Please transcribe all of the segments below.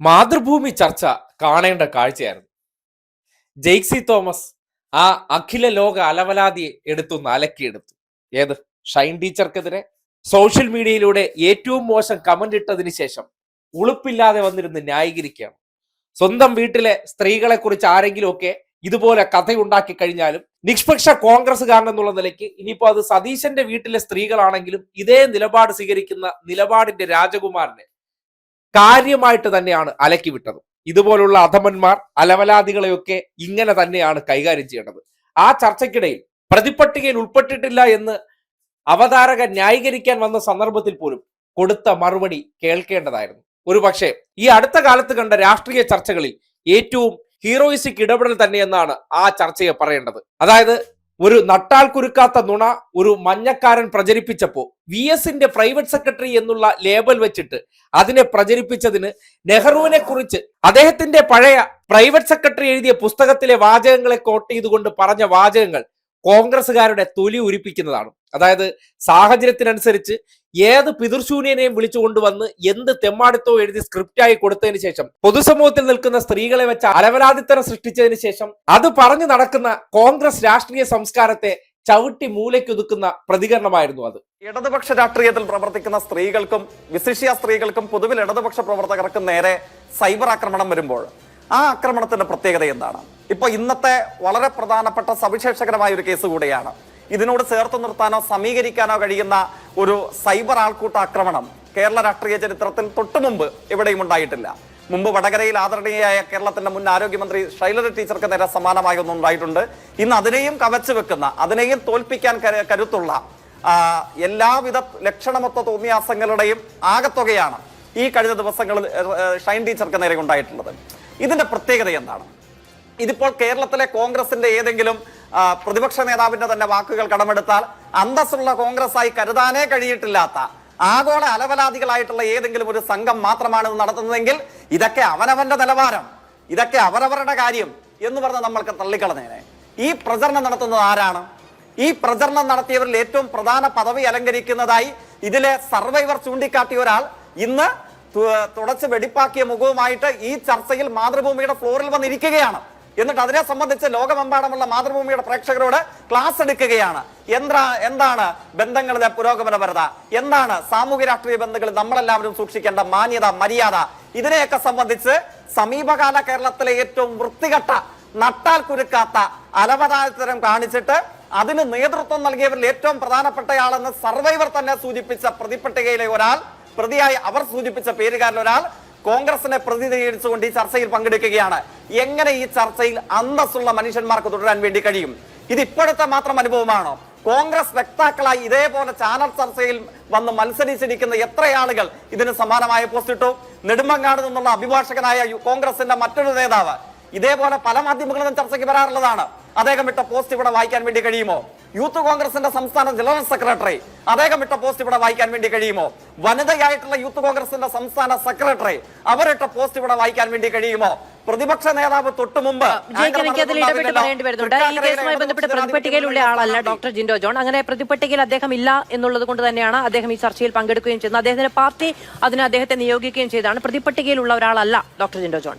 മാതൃഭൂമി ചർച്ച കാണേണ്ട കാഴ്ചയായിരുന്നു. ജെയ്ക്സി തോമസ് ആ അഖില ലോക അലവലാതിയെ എടുത്തു നലക്കിയെടുത്തു. ഏത്? ഷൈൻ ടീച്ചർക്കെതിരെ. സോഷ്യൽ മീഡിയയിലൂടെ ഏറ്റവും മോശം കമന്റ് ഇട്ടതിന് ശേഷം ഉളുപ്പില്ലാതെ വന്നിരുന്ന് ന്യായീകരിക്കുകയാണ്. സ്വന്തം വീട്ടിലെ സ്ത്രീകളെ കുറിച്ച് ആരെങ്കിലുമൊക്കെ ഇതുപോലെ കഥയുണ്ടാക്കി കഴിഞ്ഞാലും നിഷ്പക്ഷ കോൺഗ്രസ്സുകാരനെന്നുള്ള നിലയ്ക്ക് ഇനിയിപ്പോ അത് സതീശന്റെ വീട്ടിലെ സ്ത്രീകളാണെങ്കിലും ഇതേ നിലപാട് സ്വീകരിക്കുന്ന നിലപാടിന്റെ രാജകുമാരനെ കാര്യമായിട്ട് തന്നെയാണ് അലക്കി വിട്ടത്. ഇതുപോലുള്ള അധമന്മാർ അലവലാദികളെയൊക്കെ ഇങ്ങനെ തന്നെയാണ് കൈകാര്യം ചെയ്യേണ്ടത്. ആ ചർച്ചയ്ക്കിടയിൽ പ്രതിപട്ടികയിൽ ഉൾപ്പെട്ടിട്ടില്ല എന്ന് അവതാരക ന്യായീകരിക്കാൻ വന്ന സന്ദർഭത്തിൽ പോലും കൊടുത്ത മറുപടി കേൾക്കേണ്ടതായിരുന്നു. ഒരു പക്ഷേ ഈ അടുത്ത കാലത്ത് കണ്ട രാഷ്ട്രീയ ചർച്ചകളിൽ ഏറ്റവും ഹീറോയിസിക് ഇടപെടൽ തന്നെയെന്നാണ് ആ ചർച്ചയെ പറയേണ്ടത്. അതായത് ഒരു നട്ടാൽ കുരുക്കാത്ത നുണ ഒരു മഞ്ഞക്കാരൻ പ്രചരിപ്പിച്ചപ്പോൾ വി എസിന്റെ പ്രൈവറ്റ് സെക്രട്ടറി എന്നുള്ള ലേബൽ വെച്ചിട്ട് അതിനെ പ്രചരിപ്പിച്ചതിന് നെഹ്റുവിനെ കുറിച്ച് അദ്ദേഹത്തിന്റെ പഴയ പ്രൈവറ്റ് സെക്രട്ടറി എഴുതിയ പുസ്തകത്തിലെ വാചകങ്ങളെ കോട്ട് ചെയ്തുകൊണ്ട് പറഞ്ഞ വാചകങ്ങൾ കോൺഗ്രസ്സുകാരുടെ തൊലി ഉരിപ്പിക്കുന്നതാണ്. അതായത് സാഹചര്യത്തിനനുസരിച്ച് ഏത് പിതൃശൂന്യനെയും വിളിച്ചു കൊണ്ടുവന്ന് എന്ത് തെമ്മാടിത്തോ എഴുതി സ്ക്രിപ്റ്റായി കൊടുത്തതിന് ശേഷം പൊതുസമൂഹത്തിൽ നിൽക്കുന്ന സ്ത്രീകളെ വെച്ച അലവലാദിത്തരം സൃഷ്ടിച്ചതിന് ശേഷം അത് പറഞ്ഞു നടക്കുന്ന കോൺഗ്രസ് രാഷ്ട്രീയ സംസ്കാരത്തെ ചവിട്ടി മൂലയ്ക്കൊതുക്കുന്ന പ്രതികരണമായിരുന്നു അത്. ഇടതുപക്ഷ രാഷ്ട്രീയത്തിൽ പ്രവർത്തിക്കുന്ന സ്ത്രീകൾക്കും വിശിഷ്യ സ്ത്രീകൾക്കും പൊതുവിൽ ഇടതുപക്ഷ പ്രവർത്തകർക്കും നേരെ സൈബർ ആക്രമണം വരുമ്പോൾ ആ ആക്രമണത്തിന്റെ പ്രത്യേകത എന്താണ്? ഇപ്പൊ ഇന്നത്തെ വളരെ പ്രധാനപ്പെട്ട സവിശേഷകരമായ ഒരു കേസ് കൂടിയാണ്. ഇതിനോട് ചേർത്ത് നിർത്താനോ സമീകരിക്കാനോ കഴിയുന്ന ഒരു സൈബർ ആൾക്കൂട്ട ആക്രമണം കേരള രാഷ്ട്രീയ ചരിത്രത്തിൽ തൊട്ടുമുമ്പ് എവിടെയും ഉണ്ടായിട്ടില്ല. മുമ്പ് വടകരയിൽ ആദരണീയയായ കേരളത്തിന്റെ മുൻ ആരോഗ്യമന്ത്രി ശൈലജ ടീച്ചർക്ക് നേരെ സമാനമായ ഒന്നും ഉണ്ടായിട്ടുണ്ട്. ഇന്ന് അതിനെയും കവച്ചു വെക്കുന്ന അതിനെയും തോൽപ്പിക്കാൻ കരു- കരുത്തുള്ള എല്ലാവിധ ലക്ഷണമൊത്ത തോന്നിയാസങ്ങളുടെയും ആകത്തുകയാണ് ഈ കഴിഞ്ഞ ദിവസങ്ങളിൽ ഷൈൻ ടീച്ചർക്ക് നേരെ ഉണ്ടായിട്ടുള്ളത്. ഇതിന്റെ പ്രത്യേകത എന്താണ്? ഇതിപ്പോൾ കേരളത്തിലെ കോൺഗ്രസിന്റെ ഏതെങ്കിലും പ്രതിപക്ഷ നേതാവിന്റെ തന്നെ വാക്കുകൾ കടമെടുത്താൽ അന്തസ്സുള്ള കോൺഗ്രസ് ആയി കരുതാനേ കഴിയിട്ടില്ലാത്ത ആഗോള അലവലാദികളായിട്ടുള്ള ഏതെങ്കിലും ഒരു സംഘം മാത്രമാണ് ഇത് നടത്തുന്നതെങ്കിൽ ഇതൊക്കെ അവനവന്റെ നിലവാരം ഇതൊക്കെ അവരവരുടെ കാര്യം എന്ന് പറഞ്ഞ് നമ്മൾക്ക് തള്ളിക്കളഞ്ഞേനെ. ഈ പ്രചരണം നടത്തുന്നത് ആരാണ്? ഈ പ്രചരണം നടത്തിയവരിൽ ഏറ്റവും പ്രധാന പദവി അലങ്കരിക്കുന്നതായി ഇതിലെ സർവൈവർ ചൂണ്ടിക്കാട്ടിയ ഒരാൾ ഇന്ന് തുടച്ച് വെടിപ്പാക്കിയ മുഖവുമായിട്ട് ഈ ചർച്ചയിൽ മാതൃഭൂമിയുടെ ഫ്ലോറിൽ വന്നിരിക്കുകയാണ്. എന്നിട്ട് അതിനെ സംബന്ധിച്ച് ലോകമെമ്പാടുമുള്ള മാതൃഭൂമിയുടെ പ്രേക്ഷകരോട് ക്ലാസ് എടുക്കുകയാണ്. എന്താ എന്താണ് ബന്ധങ്ങളിലെ പുരോഗമനപരത? എന്താണ് സാമൂഹ്യ രാഷ്ട്രീയ ബന്ധങ്ങളിൽ നമ്മളെല്ലാവരും സൂക്ഷിക്കേണ്ട മാന്യത മര്യാദ? ഇതിനെയൊക്കെ സംബന്ധിച്ച് സമീപകാല കേരളത്തിലെ ഏറ്റവും വൃത്തികെട്ട നട്ടാൽ കുരുക്കാത്ത അലവതാരത്തരം കാണിച്ചിട്ട് അതിന് നേതൃത്വം നൽകിയവരിൽ ഏറ്റവും പ്രധാനപ്പെട്ടയാളെന്ന് സർവൈവർ തന്നെ സൂചിപ്പിച്ച പ്രതിപട്ടികയിലെ ഒരാൾ പ്രതിയായി അവർ സൂചിപ്പിച്ച പേരുകാരിൽ ഒരാൾ കോൺഗ്രസിനെ പ്രതിനിധീകരിച്ചുകൊണ്ട് ഈ ചർച്ചയിൽ പങ്കെടുക്കുകയാണ്. എങ്ങനെ ഈ ചർച്ചയിൽ അന്തസ്സുള്ള മനുഷ്യന്മാർക്ക് തുടരാൻ വേണ്ടി കഴിയും? ഇത് ഇപ്പോഴത്തെ മാത്രം അനുഭവമാണോ? കോൺഗ്രസ് വക്താക്കളായി ഇതേപോലെ ചാനൽ ചർച്ചയിൽ വന്ന് മത്സരിച്ചിരിക്കുന്ന എത്ര ആളുകൾ ഇതിന് സമാനമായ പോസ്റ്റ് ഇട്ടു? നെടുമങ്ങാട് നിന്നുള്ള അഭിഭാഷകനായ കോൺഗ്രസിന്റെ മറ്റൊരു നേതാവ്. ഇതേപോലെ പല മാധ്യമങ്ങളിലും ചർച്ചയ്ക്ക് വരാറുള്ളതാണ്. അദ്ദേഹം ഇട്ട പോസ്റ്റ് ഇവിടെ വായിക്കാൻ വേണ്ടി കഴിയുമോ? യൂത്ത് കോൺഗ്രസിന്റെ സംസ്ഥാന ജനറൽ സെക്രട്ടറി. അദ്ദേഹം ഇട്ട പോസ്റ്റ് ഇവിടെ വായിക്കാൻ വേണ്ടി കഴിയുമോ? വനിതയായിട്ടുള്ള യൂത്ത് കോൺഗ്രസിന്റെ സംസ്ഥാന സെക്രട്ടറി അവരിട്ട പോസ്റ്റ് ഇവിടെ വായിക്കാൻ വേണ്ടി കഴിയുമോ? പ്രതിപക്ഷ നേതാവ് തൊട്ടു മുമ്പ് പ്രതിപട്ടികയിലുള്ള ആളല്ല ഡോക്ടർ ജിൻഡോ ജോൺ. അങ്ങനെ പ്രതിപട്ടികയിൽ അദ്ദേഹം ഇല്ല എന്നുള്ളത് കൊണ്ട് തന്നെയാണ് അദ്ദേഹം ഈ ചർച്ചയിൽ പങ്കെടുക്കുകയും ചെയ്യുന്നത്. അദ്ദേഹത്തിന്റെ പാർട്ടി അതിന് അദ്ദേഹത്തെ നിയോഗിക്കുകയും ചെയ്തതാണ്. പ്രതിപട്ടികയിലുള്ള ഒരാളല്ല ഡോക്ടർ ജിൻഡോ ജോൺ.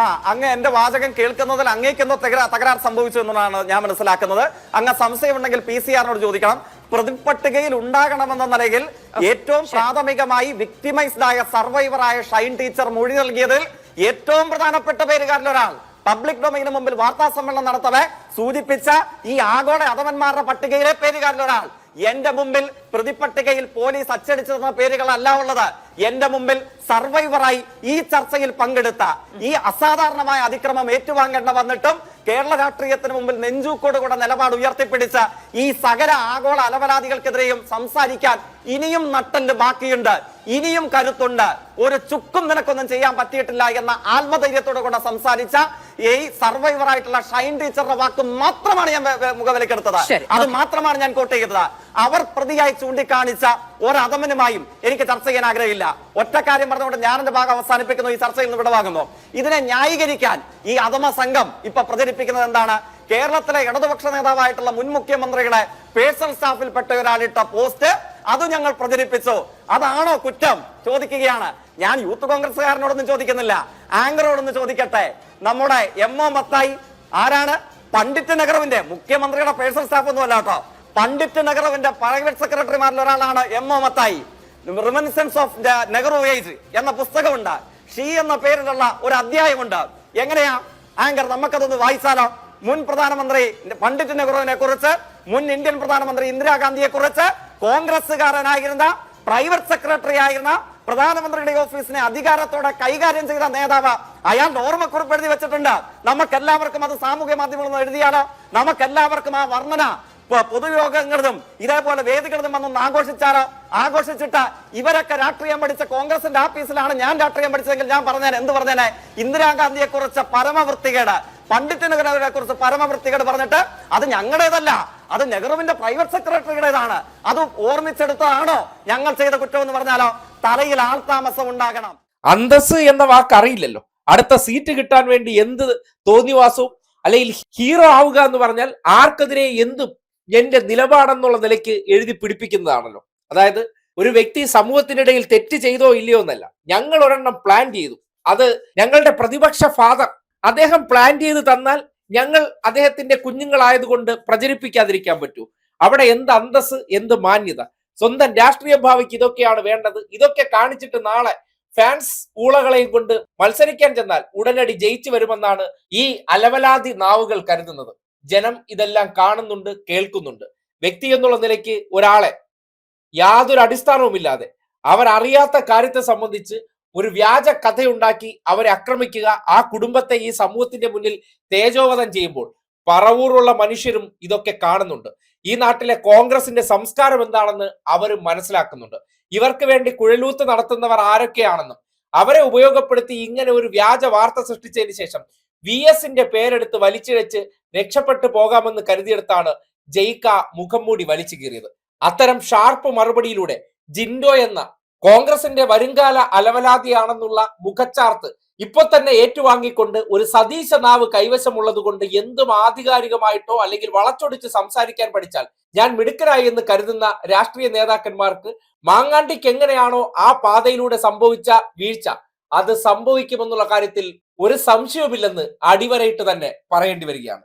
ആ അങ്ങ് എന്റെ വാചകം കേൾക്കുന്നതിൽ അങ്ങേക്കെന്തോ തകരാ തകരാർ സംഭവിച്ചു എന്നാണ് ഞാൻ മനസ്സിലാക്കുന്നത്. അങ്ങ് സംശയമുണ്ടെങ്കിൽ പി സി ആറിനോട് ചോദിക്കണം. പ്രതിപട്ടികയിൽ ഉണ്ടാകണമെന്ന നിലയിൽ ഏറ്റവും പ്രാഥമികമായി വിക്ടിമൈസ്ഡ് ആയ സർവൈവറായ ഷൈൻ ടീച്ചർ മൊഴി നൽകിയതിൽ ഏറ്റവും പ്രധാനപ്പെട്ട പേരുകാരിൽ ഒരാൾ. പബ്ലിക് ഡൊമൈന് മുമ്പിൽ വാർത്താ സമ്മേളനം നടത്തവേ സൂചിപ്പിച്ച ഈ ആഗോള അധമന്മാരുടെ പട്ടികയിലെ പേരുകാരിൽ ഒരാൾ. എന്റെ മുമ്പിൽ പ്രതിപട്ടികയിൽ പോലീസ് അച്ചടിച്ചിരുന്ന പേരുകളല്ല ഉള്ളത്. എന്റെ മുമ്പിൽ സർവൈവറായി ഈ ചർച്ചയിൽ പങ്കെടുത്ത ഈ അസാധാരണമായ അതിക്രമം ഏറ്റുവാങ്ങേണ്ട വന്നിട്ടും കേരള രാഷ്ട്രീയത്തിന് മുമ്പിൽ നെഞ്ചൂക്കോട് കൂടെ നിലപാട് ഉയർത്തിപ്പിടിച്ച ഈ സകല ആഗോള അലപരാധികൾക്കെതിരെയും സംസാരിക്കാൻ ഇനിയും നട്ടൽ ബാക്കിയുണ്ട്. ഇനിയും കരുത്തുണ്ട്. ഒരു ചുക്കും നിനക്കൊന്നും ചെയ്യാൻ പറ്റിയിട്ടില്ല എന്ന ആത്മധൈര്യത്തോടു കൂടെ സംസാരിച്ച ഈ സർവൈവർ ആയിട്ടുള്ള ഷൈൻ ടീച്ചറുടെ വാക്ക് മാത്രമാണ് ഞാൻ മുഖവിലക്കെടുത്തത് അത് മാത്രമാണ് ഞാൻ കോട്ട് ചെയ്തത്. അവർ പ്രതിയായി ചൂണ്ടിക്കാണിച്ച ഒരധമനുമായും എനിക്ക് ചർച്ച ചെയ്യാൻ ആഗ്രഹമില്ല. ഒറ്റക്കാര്യം പറഞ്ഞുകൊണ്ട് ഞാൻ എന്റെ ഭാഗം അവസാനിപ്പിക്കുന്നു ഈ ചർച്ചയിൽ നിന്ന് വിടവാങ്ങുന്നു. ഇതിനെ ന്യായീകരിക്കാൻ ഈ അധമ സംഘം ഇപ്പൊ പ്രചരിപ്പിക്കുന്നത് എന്താണ്? കേരളത്തിലെ ഇടതുപക്ഷ നേതാവായിട്ടുള്ള മുൻ മുഖ്യമന്ത്രിയുടെ പേഴ്സണൽ സ്റ്റാഫിൽപ്പെട്ട ഒരാളിട്ട പോസ്റ്റ് അത് ഞങ്ങൾ പ്രചരിപ്പിച്ചു. അതാണോ കുറ്റം? ചോദിക്കുകയാണ്. ഞാൻ യൂത്ത് കോൺഗ്രസ്സുകാരനോടൊന്നും ചോദിക്കുന്നില്ല. ആങ്കറോടൊന്ന് ചോദിക്കട്ടെ. നമ്മുടെ എം ഒ മത്തായി ആരാണ്? പണ്ഡിറ്റ് നെഹ്റുവിന്റെ മുഖ്യമന്ത്രിയുടെ പേഴ്സണൽ സ്റ്റാഫ് ഒന്നും അല്ല കേട്ടോ. പണ്ഡിറ്റ് നെഹ്റുവിന്റെ പ്രൈവറ്റ് സെക്രട്ടറിമാരിൽ ഒരാളാണ് M O Mathai. Reminiscences of the Nehru age എന്ന പുസ്തകമുണ്ട്. ഷീ എന്ന പേരിലുള്ള ഒരു അധ്യായമുണ്ട്. എങ്ങനെയാ? ആങ്കർ നമുക്കതൊന്ന് വായിച്ചാലോ? മുൻ പ്രധാനമന്ത്രി പണ്ഡിറ്റ് നെഹ്റുവിനെ കുറിച്ച് മുൻ ഇന്ത്യൻ പ്രധാനമന്ത്രി ഇന്ദിരാഗാന്ധിയെ കുറിച്ച് കോൺഗ്രസ്സുകാരനായിരുന്ന പ്രൈവറ്റ് സെക്രട്ടറി ആയിരുന്ന പ്രധാനമന്ത്രിയുടെ ഓഫീസിനെ അധികാരത്തോടെ കൈകാര്യം ചെയ്ത നേതാവ് അയാളുടെ ഓർമ്മക്കുറിപ്പ് എഴുതി വെച്ചിട്ടുണ്ട്. നമുക്കെല്ലാവർക്കും അത് സാമൂഹ്യ മാധ്യമങ്ങളിൽ എഴുതിയാലോ? നമുക്കെല്ലാവർക്കും ആ വർണന പൊതുയോഗങ്ങളിലും ഇതേപോലെ വേദികളിലും വന്നൊന്ന് ആഘോഷിച്ചാലോ ആഘോഷിച്ചിട്ട് ഇവരൊക്കെ രാഷ്ട്രീയം പഠിച്ച കോൺഗ്രസിന്റെ ആഫീസിലാണ് ഞാൻ രാഷ്ട്രീയം പഠിച്ചതെങ്കിൽ ഞാൻ പറഞ്ഞേനെ എന്ത് പറഞ്ഞേനെ? ഇന്ദിരാഗാന്ധിയെ കുറിച്ച് പരമവൃത്തികേട് പണ്ഡിറ്റിനെ കുറിച്ച് പരമവൃത്തികേട് പറഞ്ഞിട്ട് അത് ഞങ്ങളുടേതല്ല അത് നെഹ്റുവിന്റെ പ്രൈവറ്റ് സെക്രട്ടറിയുടേതാണ്. അത് ഓർമ്മിച്ചെടുത്തതാണോ ഞങ്ങൾ ചെയ്ത കുറ്റം എന്ന് പറഞ്ഞാലോ? തലയിൽ ആൾതാമസം ഉണ്ടാകണം. അന്തസ് എന്ന വാക്ക് അറിയില്ലല്ലോ. അടുത്ത സീറ്റ് കിട്ടാൻ വേണ്ടി എന്ത് തോന്നിവാസവും അല്ലെങ്കിൽ ഹീറോ ആവുക എന്ന് പറഞ്ഞാൽ ആർക്കെതിരെ എന്തും എന്റെ നിലപാടെന്നുള്ള നിലയ്ക്ക് എഴുതി പിടിപ്പിക്കുന്നതാണല്ലോ. അതായത് ഒരു വ്യക്തി സമൂഹത്തിനിടയിൽ തെറ്റ് ചെയ്തോ ഇല്ലയോ എന്നല്ല. ഞങ്ങൾ ഒരെണ്ണം പ്ലാൻ ചെയ്തു. അത് ഞങ്ങളുടെ പ്രതിപക്ഷ ഫാദർ അദ്ദേഹം പ്ലാൻ ചെയ്ത് തന്നാൽ ഞങ്ങൾ അദ്ദേഹത്തിന്റെ കുഞ്ഞുങ്ങളായതുകൊണ്ട് പ്രചരിപ്പിക്കാതിരിക്കാൻ പറ്റൂ. അവിടെ എന്ത് അന്തസ് എന്ത് മാന്യത. സ്വന്തം രാഷ്ട്രീയ ഭാവിക്ക് ഇതൊക്കെയാണ് വേണ്ടത്. ഇതൊക്കെ കാണിച്ചിട്ട് നാളെ ഫാൻസ് ഊളകളെയും കൊണ്ട് മത്സരിക്കാൻ ചെന്നാൽ ഉടനടി ജയിച്ചു വരുമെന്നാണ് ഈ അലവലാതി നാവുകൾ കരുതുന്നത്. ജനം ഇതെല്ലാം കാണുന്നുണ്ട് കേൾക്കുന്നുണ്ട്. വ്യക്തി എന്നുള്ള നിലയ്ക്ക് ഒരാളെ യാതൊരു അടിസ്ഥാനവുമില്ലാതെ അവരറിയാത്ത കാര്യത്തെ സംബന്ധിച്ച് ഒരു വ്യാജ കഥയുണ്ടാക്കി അവരെ ആക്രമിക്കുക ആ കുടുംബത്തെ ഈ സമൂഹത്തിന്റെ മുന്നിൽ തേജോവധം ചെയ്യുമ്പോൾ പറവൂറുള്ള മനുഷ്യരും ഇതൊക്കെ കാണുന്നുണ്ട്. ഈ നാട്ടിലെ കോൺഗ്രസിന്റെ സംസ്കാരം എന്താണെന്ന് അവർ മനസ്സിലാക്കുന്നുണ്ട്. ഇവർക്ക് വേണ്ടി കുഴലൂത്ത് നടത്തുന്നവർ ആരൊക്കെയാണെന്നും അവരെ ഉപയോഗപ്പെടുത്തി ഇങ്ങനെ ഒരു വ്യാജ വാർത്ത സൃഷ്ടിച്ചതിന് ശേഷം വി എസിന്റെ പേരെടുത്ത് വലിച്ചിഴച്ച് രക്ഷപ്പെട്ടു പോകാമെന്ന് കരുതിയെടുത്താണ് ജയിക്ക മുഖം മൂടി വലിച്ചു കീറിയത്. അത്തരം ഷാർപ്പ് മറുപടിയിലൂടെ ജിൻഡോ എന്ന കോൺഗ്രസിന്റെ വരുംകാല അലവലാതിയാണെന്നുള്ള മുഖച്ചാർത്ത് ഇപ്പൊ തന്നെ ഏറ്റുവാങ്ങിക്കൊണ്ട് ഒരു സതീശ നാവ് കൈവശമുള്ളത് കൊണ്ട് എന്തും ആധികാരികമായിട്ടോ അല്ലെങ്കിൽ വളച്ചൊടിച്ച് സംസാരിക്കാൻ പഠിച്ചാൽ ഞാൻ മിടുക്കരായി എന്ന് കരുതുന്ന രാഷ്ട്രീയ നേതാക്കന്മാർക്ക് മാങ്ങാണ്ടിക്ക് എങ്ങനെയാണോ ആ പാതയിലൂടെ സംഭവിച്ച വീഴ്ച. അത് സംഭവിക്കുമെന്നുള്ള കാര്യത്തിൽ ഒരു സംശയവുമില്ലെന്ന് അടിവരയിട്ട് തന്നെ പറയേണ്ടി വരികയാണ്.